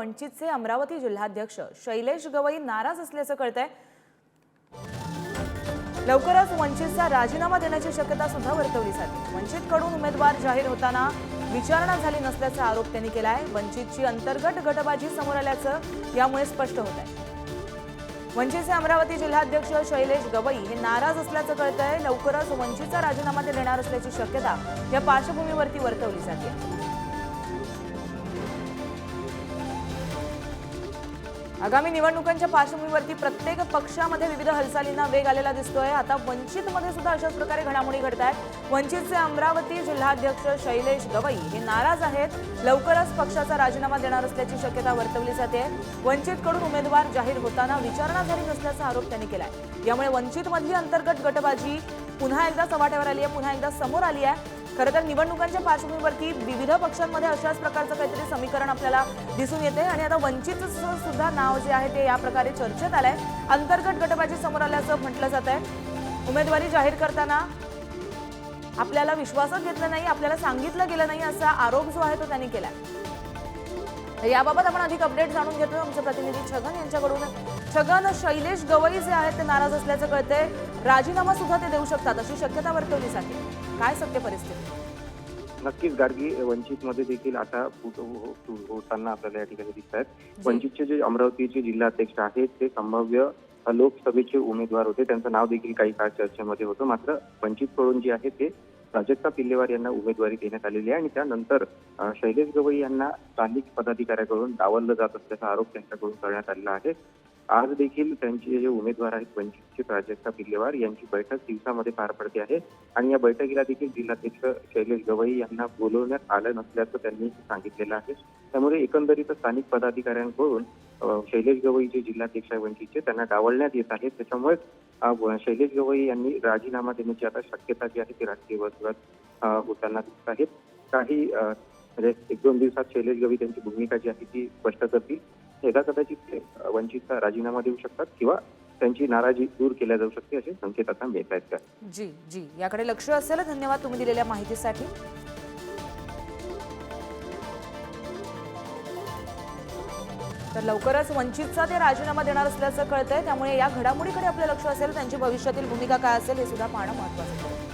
वंचितचे अमरावती जिल्हाध्यक्ष शैलेश गवई नाराज असल्याचं कळतंय. लवकरच वंचितचा राजीनामा देण्याची शक्यता सुद्धा वर्तवली जाते. वंचितकडून उमेदवार जाहीर होताना विचारणा झाली नसल्याचा आरोप त्यांनी केला आहे वंचितची अंतर्गत गटबाजी समोर आल्याचं यामुळे स्पष्ट होत आहे वंचितचे अमरावती जिल्हाध्यक्ष शैलेश गवई हे नाराज असल्याचं कळतंय. लवकरच वंचितचा राजीनामा ते देणार असल्याची शक्यता या पार्श्वभूमीवरती वर्तवली जाते. आगामी निवडणुकांच्या पार्श्वभूमीवरती प्रत्येक पक्षामध्ये विविध हालचालींना वेग आलेला दिसतोय. आता वंचितमध्ये सुद्धा अशाच प्रकारे घडामोडी घडत आहेत वंचितचे अमरावती जिल्हाध्यक्ष शैलेश गवई हे नाराज आहेत. लवकरच पक्षाचा राजीनामा देणार असल्याची शक्यता वर्तवली जाते. वंचितकडून उमेदवार जाहीर होताना विचारणा झाली नसल्याचा आरोप त्यांनी केलाय. यामुळे वंचितमधली अंतर्गत गटबाजी पुन्हा एकदा चव्हाट्यावर आली आहे पुन्हा एकदा समोर आली आहे खरं तर निवडणुकांच्या पार्श्वभूमीवरती विविध पक्षांमध्ये अशाच प्रकारचं काहीतरी समीकरण आपल्याला दिसून येते. आणि आता वंचितचं सुद्धा नाव जे आहे ते या प्रकारे चर्चेत आलंय. अंतर्गत गटबाजी समोर आल्याचं म्हटलं जात आहे. उमेदवारी जाहीर करताना आपल्याला विश्वासात घेतलं नाही आपल्याला सांगितलं गेलं नाही असा आरोप जो आहे तो त्यांनी केलाय. याबाबत आपण अधिक अपडेट जाणून घेतोय. आमचे प्रतिनिधी छगन यांच्याकडून छगन शैलेश गवई जे आहेत ते नाराज असल्याचं कळतंय. राजीनामा सुद्धा ते देऊ शकतात अशी शक्यता वर्तवली जाते काय सत्य परिस्थिती? नक्कीच गाडगी वंचित मध्ये देखील आता फूट हो- होताना आपल्याला या ठिकाणी दिसत आहेत. वंचितचे जे अमरावतीचे जिल्हाध्यक्ष आहेत ते संभाव्य लोकसभेचे उमेदवार होते. त्यांचं नाव देखील काही काळ चर्चेमध्ये होतं. मात्र वंचितकडून जे आहे ते प्राजक्ता पिल्लेवार यांना उमेदवारी देण्यात आलेली आहे आणि त्यानंतर शैलेश गवई यांना स्थानिक पदाधिकाऱ्याकडून डावललं जात असल्याचा आरोप त्यांच्याकडून करण्यात आलेला आहे. आज देखील त्यांचे जे उमेदवार आहेत वंचितचे प्राजक्ता पिल्लेवार यांची बैठक दिवसामध्ये पार पडते आहे. आणि या बैठकीला देखील जिल्हाध्यक्ष शैलेश गवई यांना बोलवण्यात आलं नसल्याचं त्यांनी सांगितलेलं आहे. त्यामुळे एकंदरीत स्थानिक पदाधिकाऱ्यांकडून शैलेश गवई जे जिल्हाध्यक्ष आहे वंचितचे त्यांना डावलण्यात येत आहे. त्याच्यामुळे शैलेश गवई यांनी राजीनामा देण्याची आता शक्यता जी आहे ती राजकीय वर्तुळात होताना दिसत आहे. काही म्हणजे एक दोन दिवसात शैलेश गवई त्यांची भूमिका जी आहे ती स्पष्ट करतील. एकदा कदाचित वंचितचा राजीनामा देऊ शकतात किंवा त्यांची नाराजी दूर केल्या जाऊ शकते असे संकेत आता मिळत आहेत. जी जी. याकडे लक्ष असेल धन्यवाद तुम्ही दिलेल्या माहितीसाठी. तर लवकरच वंचितचा ते राजीनामा देणार असल्याचं कळतंय. त्यामुळे या घडामोडीकडे आपलं लक्ष असेल. त्यांची भविष्यातील भूमिका काय असेल हे सुद्धा पाहणं महत्वाचं ठरेल.